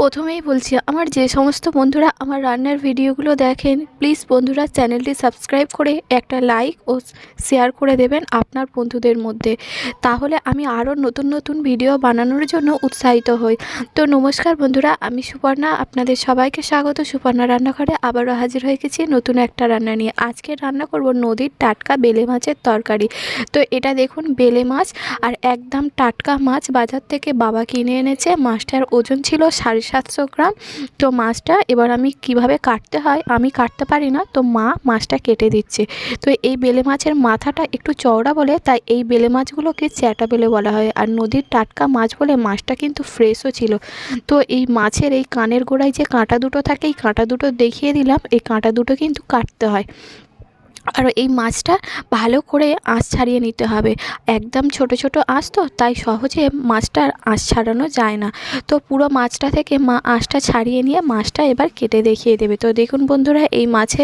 প্রথমেই বলছি, আমার যে সমস্ত বন্ধুরা আমার রান্নার ভিডিওগুলো দেখেন প্লিজ বন্ধুরা চ্যানেলটি সাবস্ক্রাইব করে একটা লাইক ও শেয়ার করে দেবেন আপনার বন্ধুদের মধ্যে। তাহলে আমি আরও নতুন নতুন ভিডিও বানানোর জন্য উৎসাহিত হই। তো নমস্কার বন্ধুরা, আমি সুপর্ণা, আপনাদের সবাইকে স্বাগত। সুপর্ণা রান্নাঘরে আবারও হাজির হয়ে গেছি নতুন একটা রান্না নিয়ে। আজকে রান্না করব নদীর টাটকা বেলে মাছের তরকারি। তো এটা দেখুন, বেলে মাছ আর একদম টাটকা মাছ বাজার থেকে বাবা কিনে এনেছে। মাছটার ওজন ছিল সাড়ে সাতশো গ্রাম। তো মাছটা এবার আমি কীভাবে কাটতে হয়, আমি কাটতে পারি না। তো মা মাছটা কেটে দিচ্ছে। তো এই বেলে মাছের মাথাটা একটু চওড়া বলে, তাই এই বেলে মাছগুলোকে চ্যাটা বেলে বলা হয়। আর নদীর টাটকা মাছ বলে মাছটা কিন্তু ফ্রেশও ছিল। তো এই মাছের এই কানের গোড়ায় যে কাঁটা দুটো থাকে, এই কাঁটা দুটো দেখিয়ে দিলাম, এই কাঁটা দুটো কিন্তু কাটতে হয়। আর এই মাছটা ভালো করে আঁশ ছাড়িয়ে নিতে হবে। একদম ছোট ছোট আঁশ তো, তাই সহজে মাছটার আঁশ ছাড়ানো যায় না। তো পুরো মাছটা থেকে মা আঁশটা ছাড়িয়ে নিয়ে মাছটা এবার কেটে দেখিয়ে দেবে। তো দেখুন বন্ধুরা, এই মাছে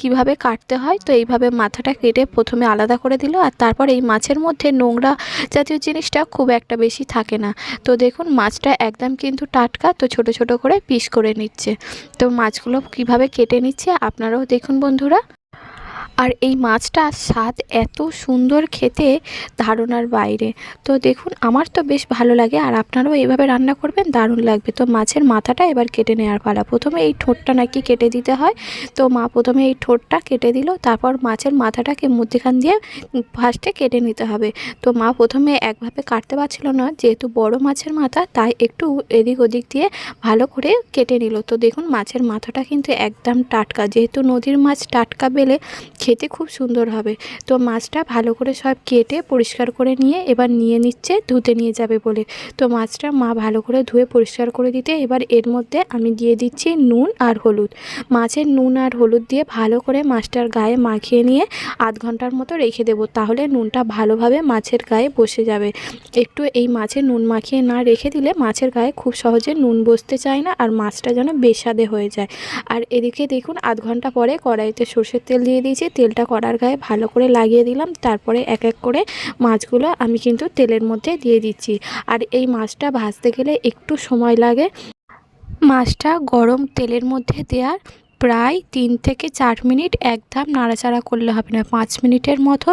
কীভাবে কাটতে হয়? তো এইভাবে মাথাটা কেটে প্রথমে আলাদা করে দিল আর তারপর এই মাছের মধ্যে নোংরা জাতীয় জিনিসটা খুব একটা বেশি থাকে না। তো দেখুন মাছটা একদম কিন্তু টাটকা, তো ছোট ছোট করে পিস করে নিচ্ছে। তো মাছগুলো কীভাবে কেটে নিচ্ছে আপনারাও দেখুন বন্ধুরা। আর এই মাছটার স্বাদ এত সুন্দর খেতে ধারণার বাইরে। তো দেখুন, আমার তো বেশ ভালো লাগে আর আপনারাও এইভাবে রান্না করবেন, দারুণ লাগবে। তো মাছের মাথাটা এবার কেটে নেওয়ার পালা। প্রথমে এই ঠোঁটটা নাকি কেটে দিতে হয়। তো মা প্রথমে এই ঠোঁটটা কেটে দিল, তারপর মাছের মাথাটাকে মধ্যেখান দিয়ে ফার্স্টে কেটে নিতে হবে। তো মা প্রথমে একভাবে কাটতে পারছিল না, যেহেতু বড় মাছের মাথা, তাই একটু এদিক ওদিক দিয়ে ভালো করে কেটে নিল। তো দেখুন, মাছের মাথাটা কিন্তু একদম টাটকা। যেহেতু নদীর মাছ টাটকা বেলে খেতে খুব সুন্দর হবে। তো মাছটা ভালো করে সব কেটে পরিষ্কার করে নিয়ে এবার নিয়ে নিচ্ছে, ধুতে নিয়ে যাবে বলে। তো মাছটা মা ভালো করে ধুয়ে পরিষ্কার করে দিতে এবার এর মধ্যে আমি দিয়ে দিচ্ছি নুন আর হলুদ। মাছের নুন আর হলুদ দিয়ে ভালো করে মাছটার গায়ে মাখিয়ে নিয়ে আধ ঘণ্টার মতো রেখে দেবো, তাহলে নুনটা ভালোভাবে মাছের গায়ে বসে যাবে। একটু এই মাছে নুন মাখিয়ে না রেখে দিলে মাছের গায়ে খুব সহজে নুন বসতে চায় না আর মাছটা যেন বেসাদে হয়ে যায়। আর এদিকে দেখুন, আধ ঘণ্টা পরে কড়াইতে সর্ষের তেল দিয়ে দিয়েছি তেলটা কড়ার গায়ে ভালো করে লাগিয়ে দিলাম। তারপরে এক এক করে মাছগুলো আমি কিন্তু তেলের মধ্যে দিয়ে দিচ্ছি। আর এই মাছটা ভাজতে গেলে একটু সময় লাগে। মাছটা গরম তেলের মধ্যে দেওয়ার প্রায় তিন থেকে চার মিনিট একদম নাড়াচাড়া করলে হবে না। পাঁচ মিনিটের মতো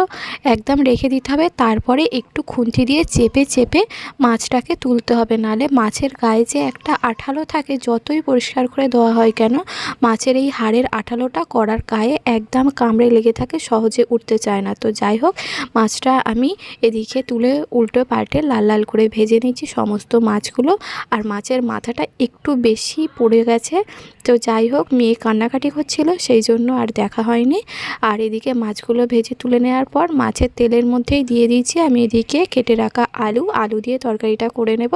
একদম রেখে দিতে হবে। তারপরে একটু খুন্তি দিয়ে চেপে চেপে মাছটাকে তুলতে হবে। নালে মাছের গায়ে যে একটা আঠালো থাকে, যতই পরিষ্কার করে দেওয়া হয় কেন, মাছের এই হাড়ের আঠালোটা করার গায়ে একদম কামড়ে লেগে থাকে, সহজে উঠতে চায় না। তো যাই হোক, মাছটা আমি এদিকে তুলে উল্টো পাল্টে লাল লাল করে ভেজে নিচ্ছি সমস্ত মাছগুলো। আর মাছের মাথাটা একটু বেশি পড়ে গেছে। তো যাই হোক, মেয়ে কান্নাকাটি হচ্ছিল, সেই জন্য আর দেখা হয়নি। আর এদিকে মাছগুলো ভেজে তুলে নেওয়ার পর মাছের তেলের মধ্যেই দিয়ে দিয়েছি আমি এদিকে কেটে রাখা আলু। আলু দিয়ে তরকারিটা করে নেব।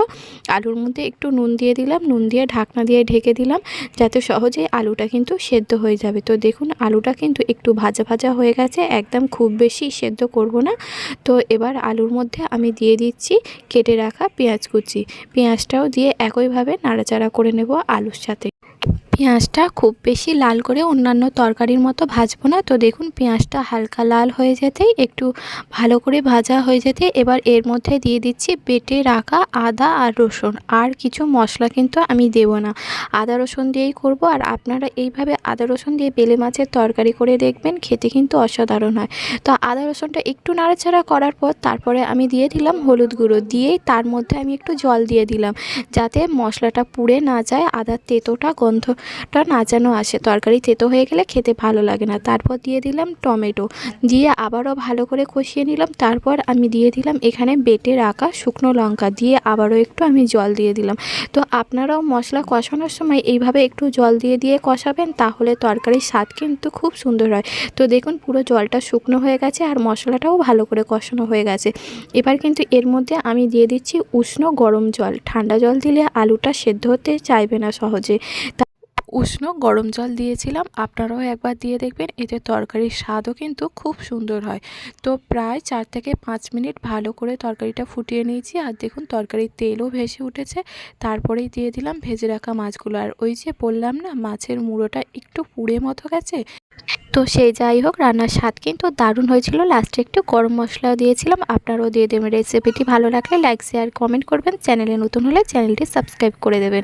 আলুর মধ্যে একটু নুন দিয়ে দিলাম। নুন দিয়ে ঢাকনা দিয়ে ঢেকে দিলাম যাতে সহজেই আলুটা কিন্তু সেদ্ধ হয়ে যাবে। তো দেখুন, আলুটা কিন্তু একটু ভাজা ভাজা হয়ে গেছে। একদম খুব বেশি সেদ্ধ করব না। তো এবার আলুর মধ্যে আমি দিয়ে দিচ্ছি কেটে রাখা পেঁয়াজ কুচি। পেঁয়াজটাও দিয়ে একইভাবে নাড়াচাড়া করে নেব আলুর সাথে। পেঁয়াজটা খুব বেশি লাল করে অন্যান্য তরকারির মতো ভাজবো না। তো দেখুন, পেঁয়াজটা হালকা লাল হয়ে যেতেই একটু ভালো করে ভাজা হয়ে যেতে। এবার এর মধ্যে দিয়ে দিচ্ছি বেটে রাখা আদা আর রসুন। আর কিছু মশলা কিন্তু আমি দেব না। আদা রসুন দিয়েই করব। আর আপনারা এইভাবে আদা রসুন দিয়ে বেলে মাছের তরকারি করে দেখবেন, খেতে কিন্তু অসাধারণ হয়। তো আদা রসুনটা একটু নাড়াচাড়া করার পর তারপরে আমি দিয়ে দিলাম হলুদ গুঁড়ো। দিয়েই তার মধ্যে আমি একটু জল দিয়ে দিলাম, যাতে মশলাটা পুড়ে না যায়। আদার তেতোটা গন্ধ টা নাচানো আসে। তরকারি তেতো হয়ে গেলে খেতে ভালো লাগে না। তারপর দিয়ে দিলাম টমেটো। দিয়ে আবারও ভালো করে কষিয়ে নিলাম। তারপর আমি দিয়ে দিলাম এখানে বেটে রাখা শুকনো লঙ্কা। দিয়ে আবারও একটু আমি জল দিয়ে দিলাম। তো আপনারাও মশলা কষানোর সময় এইভাবে একটু জল দিয়ে দিয়ে কষাবেন তাহলে তরকারির স্বাদ কিন্তু খুব সুন্দর হয়। তো দেখুন পুরো জলটা শুকনো হয়ে গেছে আর মশলাটাও ভালো করে কষানো হয়ে গেছে। এবার কিন্তু এর মধ্যে আমি দিয়ে দিচ্ছি উষ্ণ গরম জল। ঠান্ডা জল দিলে আলুটা সেদ্ধ হতে চাইবে না সহজে। উষ্ণ গরম জল দিয়েছিলাম। আপনারাও একবার দিয়ে দেখবেন, এতে তরকারির স্বাদও কিন্তু খুব সুন্দর হয়। তো প্রায় চার থেকে পাঁচ মিনিট ভালো করে তরকারিটা ফুটিয়ে নিয়েছি। আর দেখুন, তরকারির তেলও ভেসে উঠেছে। তারপরেই দিয়ে দিলাম ভেজে রাখা মাছগুলো। আর ওই যে বললাম না, মাছের মুড়োটা একটু পুড়ে মতো গেছে। তো সেই যাই হোক, রান্নার স্বাদ কিন্তু দারুণ হয়েছিল। লাস্টে একটু গরম মশলা দিয়েছিলাম। আপনারাও দিয়ে দেবেন রেসিপিটি। ভালো লাগলে লাইক, শেয়ার, কমেন্ট করবেন। চ্যানেলে নতুন হলে চ্যানেলটি সাবস্ক্রাইব করে দেবেন।